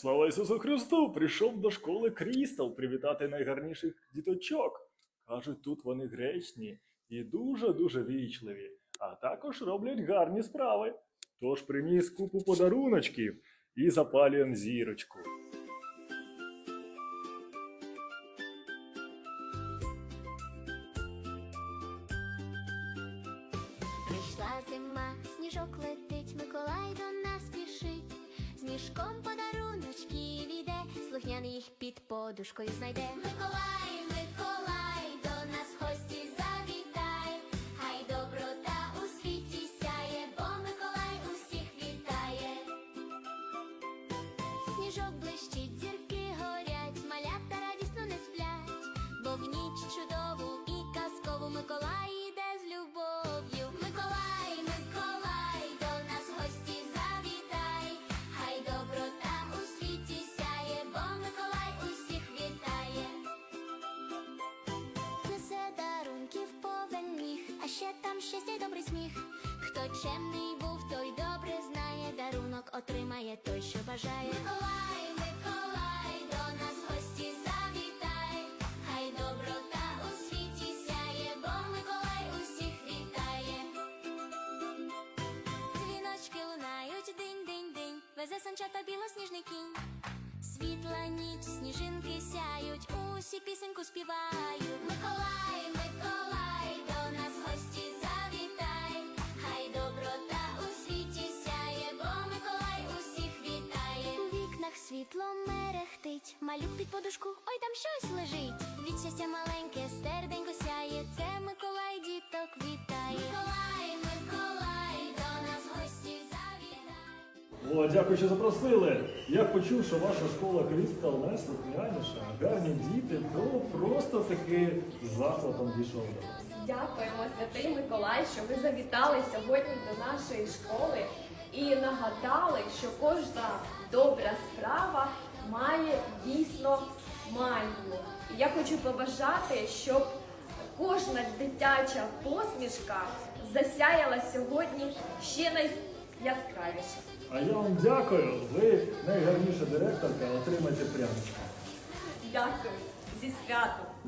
Слава Ісусу Христу! Прийшов до школи Крістал привітати найгарніших діточок. Кажуть, тут вони гречні і дуже-дуже вічливі, а також роблять гарні справи. Тож приніс купу подаруночків і запалюємо зірочку. Прийшла зима, сніжок летить, Миколай до нас спішить. З мішком подаруночки віде, слухняний їх під подушкою знайде. Миколай, ще там щастя й добрий сміх. Хто чемний був, той добре знає, дарунок отримає той, що бажає. Миколай, Миколай, до нас в гості завітай, хай доброта у світі сяє, бо Миколай усіх вітає. Дзвіночки лунають динь-динь-динь, везе санчата білосніжний кінь. Світла ніч, сніжинки сяють, усі пісеньку співають. Миколай, малюк під подушку, ой там щось лежить. Від щастя маленьке серденько сяє, це Миколай діток вітає. Миколай, Миколай, до нас в гості завітай. О, дякую, що запросили. Я почув, що ваша школа Крістал найслухняніша, гарні діти, то просто таки захватом дійшов до вас. Дякуємо, святий Миколай, що ви завітали сьогодні до нашої школи і нагадали, що кожна добра справа побажати, щоб кожна дитяча посмішка засяяла сьогодні ще найяскравіше. А я вам дякую. Ви найгарніша директорка, отримайте прямо. Дякую зі святом!